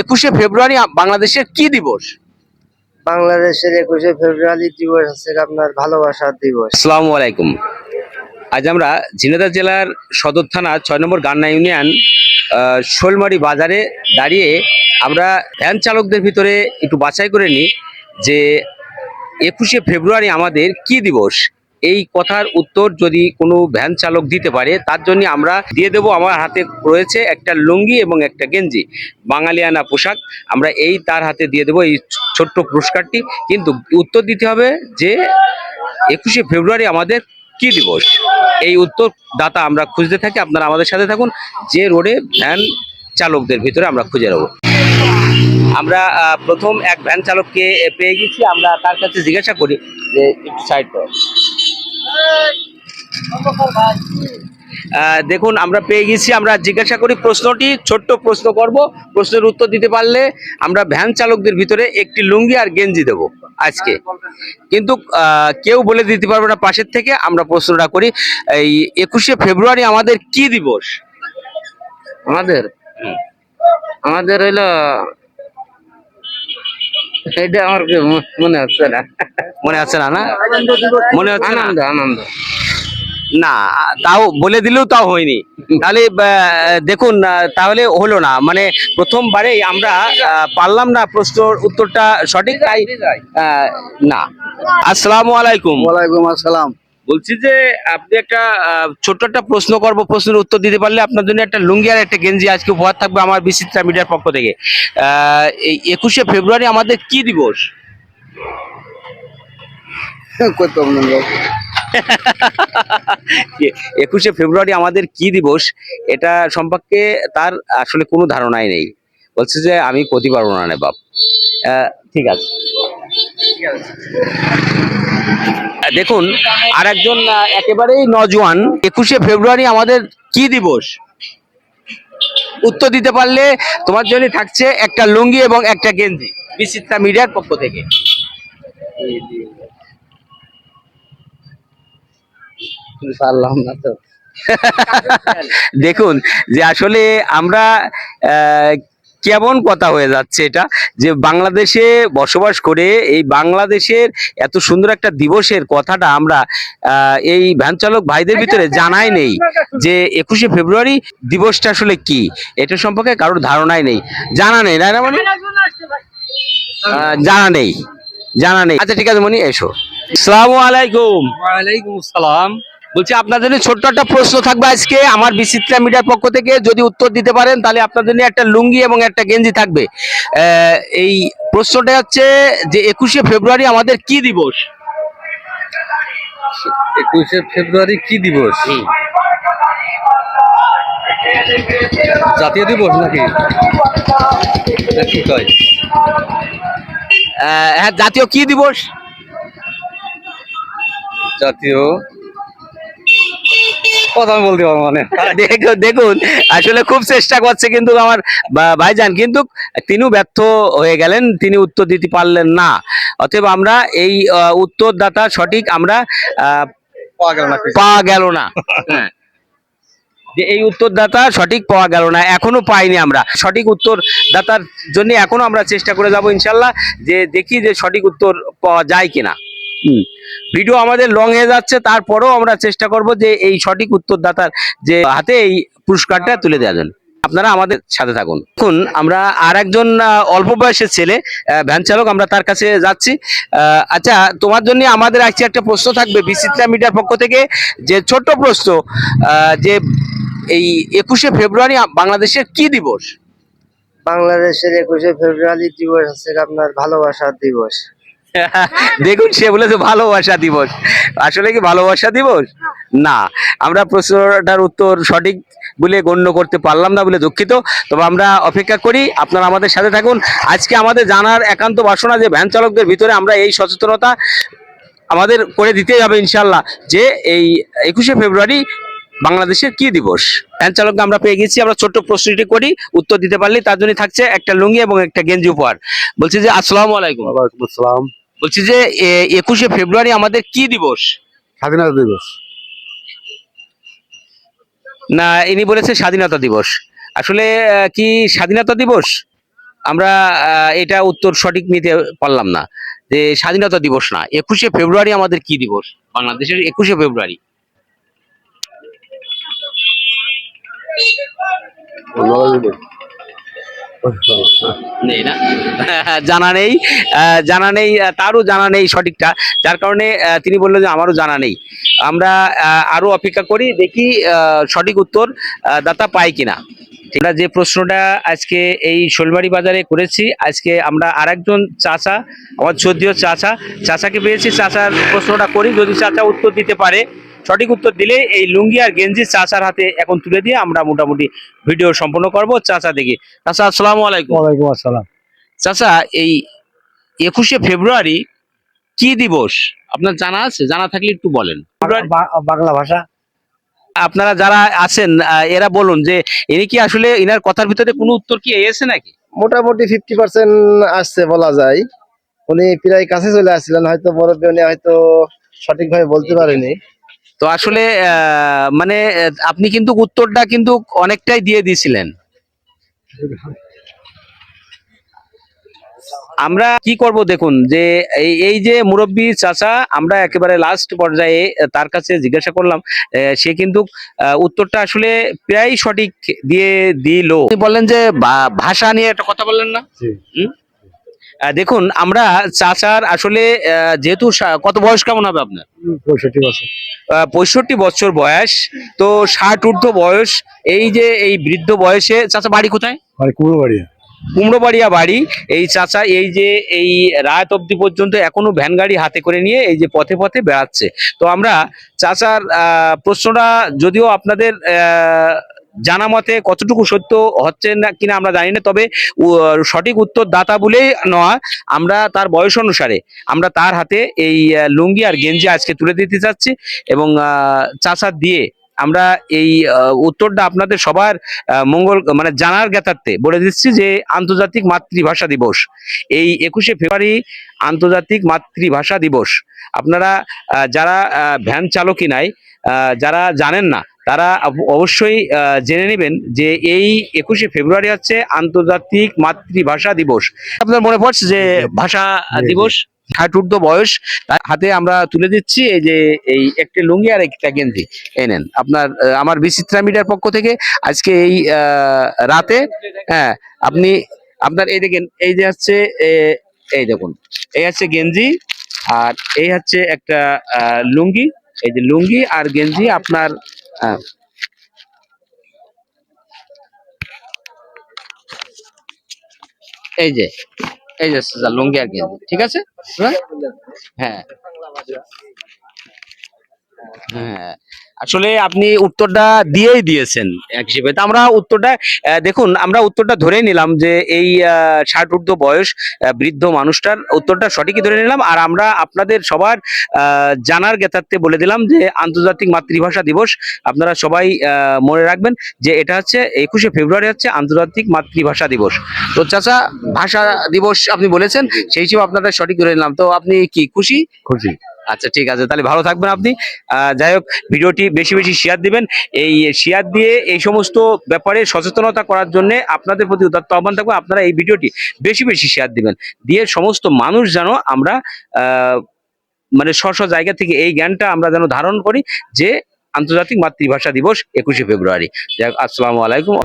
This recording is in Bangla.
একুশে ফেব্রুয়ারি বাংলাদেশের কি দিবস? বাংলাদেশের একুশে ফেব্রুয়ারি দিবস হচ্ছে আপনার ভালোবাসার দিবস। আসসালামু আলাইকুম। আজ আমরা ঝিনাইদহ জেলার সদর থানা ছয় নম্বর গান্না ইউনিয়ন শোলমারি বাজারে দাঁড়িয়ে আমরা ভ্যান চালকদের ভিতরে একটু বাছাই করে নিই যে একুশে ফেব্রুয়ারি আমাদের কি দিবস? এই কথার উত্তর যদি কোনো ভ্যান চালক দিতে পারে, তার জন্য আমরা দিয়ে দেব। আমার হাতে রয়েছে একটা লুঙ্গি এবং একটা গেঞ্জি। বাঙালিয়ানা পোশাক। আমরা এই তার হাতে দিয়ে দেবো এই ছোট্ট পুরস্কারটি। কিন্তু উত্তর দিতে হবে যে, একুশে ফেব্রুয়ারি আমাদের কি দিবস? এই উত্তর দাতা আমরা খুঁজতে থাকি। আপনারা আমাদের সাথে থাকুন। যে রোডে ভ্যান চালকদের ভিতরে আমরা খুঁজে নেব। আমরা প্রথম এক ভ্যান চালককে পেয়ে গেছি। আমরা তার কাছে জিজ্ঞাসা করি যে, একটু সাইড দেখুন আমরা পেয়ে গেছি আমরা জিজ্ঞাসা করি প্রশ্নটি ছোট্ট প্রশ্ন করব প্রশ্নের উত্তর দিতে পারলে আমরা ভ্যান চালকদের ভিতরে একটি লুঙ্গি আর গেঞ্জি দেব আজকে। কিন্তু কেউ বলে দিতে পারবে না পাশের থেকে আমরা প্রশ্নটা করি এই একুশে ফেব্রুয়ারি আমাদের কি দিবস? আমাদের? আমাদের হইল এটা আমার মনে হচ্ছে না। মনে হচ্ছে না না? মনে হচ্ছে আনন্দ আনন্দ। না তাও বলে দিলেও তাও হয়নি। তাহলে আহ, দেখুন তাহলে হলো না। মানে প্রথমবারেই আমরা আহ, পারলাম না প্রশ্নর উত্তরটা সঠিক তাই আহ, না। আসসালাম আলাইকুম। ওয়ালাইকুম আসসালাম। বলছি যে আপনি একটা ছোট্ট একটা প্রশ্ন করব প্রশ্নের উত্তর দিতে পারলে আপনার জন্য একটা লুঙ্গি আর একটা গেঞ্জি আজকে উপহার থাকবে আমার বিচিত্রা মিডিয়ার পক্ষ থেকে। এই একুশে ফেব্রুয়ারি আমাদের কি দিবস? একুশে ফেব্রুয়ারি আমাদের কি দিবস? এটা সম্পর্কে তার আসলে কোনো ধারণাই নেই। বলছে যে আমি করতে পারব না বাপ ঠিক আছে। দেখুন আর একজন একেবারেই নজওয়ান। একুশে ফেব্রুয়ারি আমাদের কি দিবস? উত্তর দিতে পারলে তোমার জন্য থাকছে একটা লুঙ্গি এবং একটা গেঞ্জি বিচিত্রা মিডিয়ার পক্ষ থেকে। পারলাম না তো দেখুন যে আসলে আমরা কেমন কথা হয়ে যাচ্ছে এটা? যে বাংলাদেশে বসবাস করে এই বাংলাদেশের এত সুন্দর একটা দিবসের কথাটা আমরা এই ভ্যান চালক ভাইদের ভিতরে জানাই নেই যে একুশে ফেব্রুয়ারি দিবসটা আসলে কি? এটা সম্পর্কে কারোর ধারণাই নেই। জানা নেই না মানে? জানা নেই জানা নেই। আচ্ছা ঠিক আছে মনি, এসো। আসসালামু আলাইকুম। ওয়ালাইকুম আসসালাম। বলছি আপনাদের জন্য ছোট্ট একটা প্রশ্ন থাকবে আজকে আমার বিচিত্রা মিডিয়ার পক্ষ থেকে। যদি উত্তর দিতে পারেন তাহলে আপনার জন্য একটা লুঙ্গি এবং একটা গেঞ্জি থাকবে। এই প্রশ্নটা হচ্ছে যে একুশে ফেব্রুয়ারি আমাদের কি দিবস? একুশে ফেব্রুয়ারি কি দিবস? জাতীয় দিবস নাকি? এটা কি কয়? হ্যাঁ জাতীয় কি দিবস? জাতীয় কথা আমি বলতে পারব মানে দেখুন দেখুন আসলে খুব চেষ্টা করছে কিন্তু আমার ভাইজান। কিন্তু তিনিও ব্যর্থ হয়ে গেলেন তিনি উত্তর দিতে পারলেন না। অতএব আমরা এই উত্তরদাতা সঠিক আমরা পাওয়া গেল না। হ্যাঁ। যে এই উত্তরদাতা সঠিক পাওয়া গেল না এখনও পাইনি আমরা। সঠিক উত্তরদাতার জন্য এখনও আমরা চেষ্টা করে যাব ইনশাল্লাহ যে দেখি যে সঠিক উত্তর পাওয়া যায় কিনা। ভিডিও আমাদের লং হয়ে যাচ্ছে, তারপরেও আমরা চেষ্টা করব যে এই সঠিক উত্তরদাতার যে হাতে এই পুরস্কারটা তুলে দেওয়া যান আপনারা আমাদের সাথে থাকুন। এখন আমরা আর একজন অল্প বয়সের ছেলে ভ্যান চালক, আমরা তার কাছে যাচ্ছি। আচ্ছা তোমার জন্য আমাদের আজকে একটা প্রশ্ন থাকবে বিচিত্রা মিডিয়ার পক্ষ থেকে। যে ছোট্ট প্রশ্ন যে এই একুশে ফেব্রুয়ারি বাংলাদেশের কি দিবস? বাংলাদেশের একুশে ফেব্রুয়ারি দিবস হচ্ছে আপনার ভালোবাসার দিবস। দেখুন সে বলেছে ভালোবাসা দিবস। আসলে কি ভালোবাসা দিবস? না। আমরা প্রশ্নটার উত্তর সঠিক বলে গণ্য করতে পারলাম না বলে দুঃখিত। তবে আমরা অপেক্ষা করি আপনারা আমাদের সাথে থাকুন। আজকে আমাদের জানার একান্ত বাসনা যে ভ্যান চালকদের ভিতরে আমরা এই সচেতনতা আমাদের করে দিতেই হবে ইনশাল্লাহ যে এই একুশে ফেব্রুয়ারি বাংলাদেশের কি দিবস? ভ্যান চালককে আমরা পেয়ে গেছি আমরা ছোট্ট প্রশ্নটি করি উত্তর দিতে পারলে তার জন্য থাকছে একটা লুঙ্গি এবং একটা গেঞ্জি উপহার। বলছি যে আসসালামু আলাইকুম। আসসালাম। বলছি যে একুশে ফেব্রুয়ারি আমাদের কি দিবস? স্বাধীনতা দিবস। না ইনি বলেছে স্বাধীনতা দিবস। আসলে কি স্বাধীনতা দিবস? আমরা এটা উত্তর সঠিক নিতে পারলাম না যে স্বাধীনতা দিবস না। একুশে ফেব্রুয়ারি আমাদের কি দিবস? বাংলাদেশের একুশে ফেব্রুয়ারি। নেই না? জানা নেই জানা নেই তারও জানা নেই সঠিকটা। যার কারণে তিনি বললেন যে আমারও জানা নেই। আমরা আহ, আরও অপেক্ষা করি দেখি সঠিক উত্তর দাতা পাই কিনা। আমরা যে প্রশ্নটা আজকে এই শোলবাড়ি বাজারে করেছি আজকে আমরা আরেকজন চাচা আমার চোদ্দীয় চাচা চাচাকে পেয়েছি। চাচার প্রশ্নটা করি যদি চাচা উত্তর দিতে পারে সঠিক উত্তর দিলে এই লুঙ্গি আর গেঞ্জি চাচার হাতে এখন তুলে দিয়ে আমরা মোটামুটি ভিডিও সম্পন্ন করব চাচা দেখি। চাচা আসসালামু আলাইকুম। ওয়ালাইকুম আসসালাম। চাচা এই একুশে ফেব্রুয়ারি কি দিবস? আপনার জানা আছে? জানা থাকলে একটু বলেন। বাংলা ভাষা। আপনারা যারা আছেন এরা বলুন যে ইনি কি আসলে ইনার কথার ভিতরে কোনো উত্তর কি এসে নাকি? মোটামুটি ফিফটি পার্সেন্ট আসছে বলা যায়। উনি প্রায় কাছে চলে আসছিলেন হয়তো মুরব্বী উনি হয়তো সঠিকভাবে বলতে পারেনি। তো আসলে আহ, মানে আপনি কিন্তু উত্তরটা কিন্তু অনেকটাই দিয়ে দিয়েছিলেন। আমরা কি করব দেখুন যে এই যে মুরব্বী চাচা আমরা একেবারে লাস্ট পর্যায়ে তার কাছে জিজ্ঞাসা করলাম সে কিন্তু উত্তরটা আসলে প্রায় সঠিক দিয়ে দিল। বললেন যে ভাষা নিয়ে একটা কথা বললেন না? দেখুন আমরা চাচার আসলে যেহেতু কত বয়স কেমন হবে আপনার? পঁয়ষট্টি বছর। পঁয়ষট্টি বছর বয়স তো ষাট ঊর্ধ্ব বয়স এই যে এই বৃদ্ধ বয়সে চাচা বাড়ি কোথায়? মানে কুমড়ো বাড়িয়া কুমড়োবাড়িয়া বাড়ি। এই চাচা এই যে এই রাত অবধি পর্যন্ত এখনও ভ্যান গাড়ি হাতে করে নিয়ে এই যে পথে পথে বেড়াচ্ছে। তো আমরা চাচার প্রশ্নটা যদিও আপনাদের জানা মতে কতটুকু সত্য হচ্ছে না কিনা আমরা জানি না, তবে সঠিক উত্তর দাতা বলেই নয় আমরা তার বয়স অনুসারে। আমরা তার হাতে এই লুঙ্গি আর গেঞ্জি আজকে তুলে দিতে চাচ্ছি এবং চাচা দিয়ে আমরা এই উত্তরটা আপনাদের সবার মঙ্গল মানে জানার জ্ঞাতার্থে বলে দিচ্ছি যে আন্তর্জাতিক মাতৃভাষা দিবস। এই একুশে ফেব্রুয়ারি আন্তর্জাতিক মাতৃভাষা দিবস। আপনারা যারা ভ্যান চালকই নাই যারা জানেন না তারা অবশ্যই জেনে নেবেন যে এই একুশে ফেব্রুয়ারি হচ্ছে আন্তর্জাতিক মাতৃভাষা দিবস। আপনার মনে পড়ছে যে ভাষা দিবস ষাট ঊর্ধ্ব বয়স হাতে আমরা তুলে দিচ্ছি এই যে এই একটি লুঙ্গি আর একটা গেঞ্জি। এই নেন আপনার আমার বিচিত্রা মিডিয়ার পক্ষ থেকে আজকে এই রাতে হ্যাঁ আপনি আপনার এই দেখেন এই যে হচ্ছে এই দেখুন এই হচ্ছে গেঞ্জি আর এই হচ্ছে একটা লুঙ্গি। এই যে লুঙ্গি আর গেঞ্জি আপনার আহ, এই যে এই যে লুঙ্গি আর গেঞ্জি ঠিক আছে হ্যাঁ? হ্যাঁ আসলে আপনি উত্তরটা দিয়েই দিয়েছেন এক হিসেবে। তো আমরা উত্তরটা দেখুন, আমরা উত্তরটা ধরে নিলাম যে এই ষাট ঊর্ধ্ব বয়স বৃদ্ধ মানুষটার উত্তরটা সঠিকই ধরে নিলাম। আর আমরা আপনাদের সবার জানার জ্ঞাতার্থে বলে দিলাম যে আন্তর্জাতিক মাতৃভাষা দিবস আপনারা সবাই মনে রাখবেন যে এটা হচ্ছে একুশে ফেব্রুয়ারি হচ্ছে আন্তর্জাতিক মাতৃভাষা দিবস। তো চাচা, ভাষা দিবস আপনি বলেছেন, সেই হিসেবে আপনাদের সঠিক ধরে নিলাম। তো আপনি কি, খুশি? খুশি। আচ্ছা ঠিক আছে, তাহলে ভালো থাকবেন আপনি। যাই হোক, ভিডিওটি বেশি বেশি শেয়ার দিবেন। এই শেয়ার দিয়ে এই সমস্ত ব্যাপারে সচেতনতা করার জন্য আপনাদের প্রতি উদাত্ত আহ্বান থাকবে। আপনারা এই ভিডিওটি বেশি বেশি শেয়ার দিবেন। দিয়ে সমস্ত মানুষ যেন আমরা মানে স্ব জায়গা থেকে এই জ্ঞানটা আমরা যেন ধারণ করি যে আন্তর্জাতিক মাতৃভাষা দিবস একুশে ফেব্রুয়ারি। আসসালামু আলাইকুম।